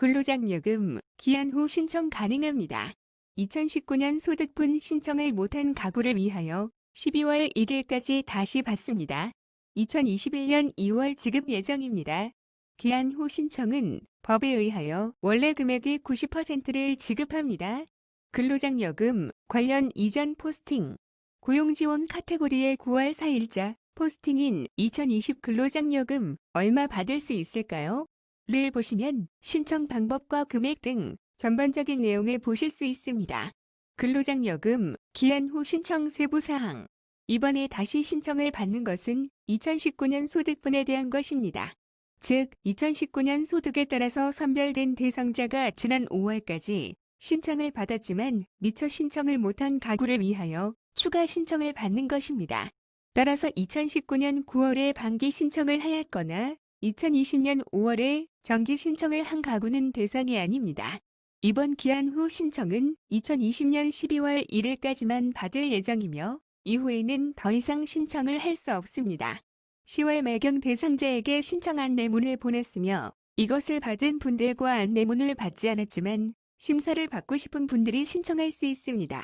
근로장려금 기한 후 신청 가능합니다. 2019년 소득분 신청을 못한 가구를 위하여 12월 1일까지 다시 받습니다. 2021년 2월 지급 예정입니다. 기한 후 신청은 법에 의하여 원래 금액의 90%를 지급합니다. 근로장려금 관련 이전 포스팅 고용지원 카테고리의 9월 4일자 포스팅인 2020 근로장려금 얼마 받을 수 있을까요? 를 보시면 신청 방법과 금액 등 전반적인 내용을 보실 수 있습니다. 근로장려금 기한 후 신청 세부 사항 이번에 다시 신청을 받는 것은 2019년 소득분에 대한 것입니다. 즉, 2019년 소득에 따라서 선별된 대상자가 지난 5월까지 신청을 받았지만 미처 신청을 못한 가구를 위하여 추가 신청을 받는 것입니다. 따라서 2019년 9월에 반기 신청을 하였거나 2020년 5월에 정기 신청을 한 가구는 대상이 아닙니다. 이번 기한 후 신청은 2020년 12월 1일까지만 받을 예정이며 이후에는 더 이상 신청을 할 수 없습니다. 10월 말경 대상자에게 신청 안내문을 보냈으며 이것을 받은 분들과 안내문을 받지 않았지만 심사를 받고 싶은 분들이 신청할 수 있습니다.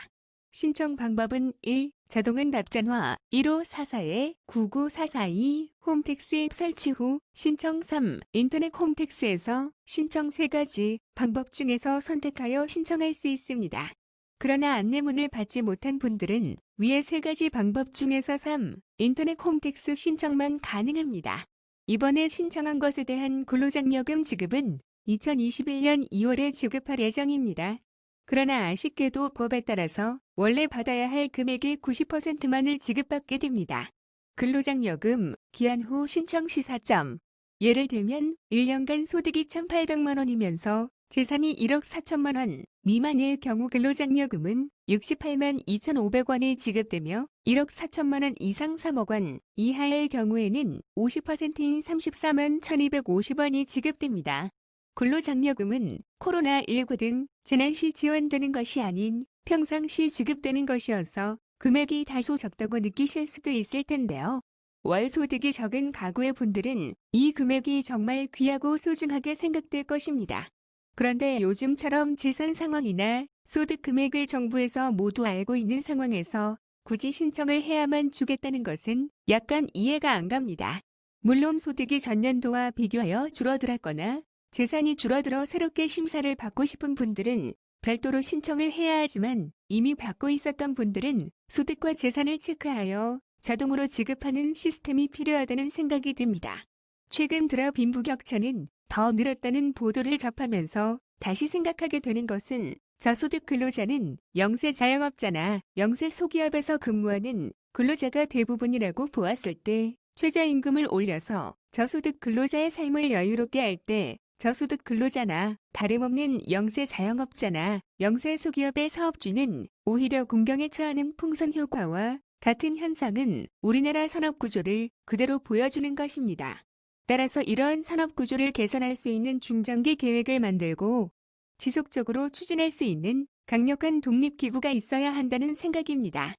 신청 방법은 1. 자동은 답장화 1544-99442 홈택스 앱 설치 후 신청 3. 인터넷 홈택스에서 신청 3가지 방법 중에서 선택하여 신청할 수 있습니다. 그러나 안내문을 받지 못한 분들은 위의 세 가지 방법 중에서 3. 인터넷 홈택스 신청만 가능합니다. 이번에 신청한 것에 대한 근로장려금 지급은 2021년 2월에 지급할 예정입니다. 그러나 아쉽게도 법에 따라서 원래 받아야 할 금액의 90%만을 지급받게 됩니다. 근로장려금 기한 후 신청 시사점 예를 들면 1년간 소득이 1,800만 원이면서 재산이 1억 4천만 원 미만일 경우 근로장려금은 68만 2,500원이 지급되며 1억 4천만 원 이상 3억 원 이하의 경우에는 50%인 34만 1,250원이 지급됩니다. 근로장려금은 코로나19 등 재난 시 지원되는 것이 아닌 평상시 지급되는 것이어서 금액이 다소 적다고 느끼실 수도 있을 텐데요. 월 소득이 적은 가구의 분들은 이 금액이 정말 귀하고 소중하게 생각될 것입니다. 그런데 요즘처럼 재산 상황이나 소득 금액을 정부에서 모두 알고 있는 상황에서 굳이 신청을 해야만 주겠다는 것은 약간 이해가 안 갑니다. 물론 소득이 전년도와 비교하여 줄어들었거나 재산이 줄어들어 새롭게 심사를 받고 싶은 분들은 별도로 신청을 해야 하지만 이미 받고 있었던 분들은 소득과 재산을 체크하여 자동으로 지급하는 시스템이 필요하다는 생각이 듭니다. 최근 들어 빈부격차는 더 늘었다는 보도를 접하면서 다시 생각하게 되는 것은 저소득 근로자는 영세 자영업자나 영세 소기업에서 근무하는 근로자가 대부분이라고 보았을 때 최저임금을 올려서 저소득 근로자의 삶을 여유롭게 할 때 저소득 근로자나 다름없는 영세 자영업자나 영세 소기업의 사업주는 오히려 공경에 처하는 풍선 효과와 같은 현상은 우리나라 산업 구조를 그대로 보여주는 것입니다. 따라서 이러한 산업 구조를 개선할 수 있는 중장기 계획을 만들고 지속적으로 추진할 수 있는 강력한 독립기구가 있어야 한다는 생각입니다.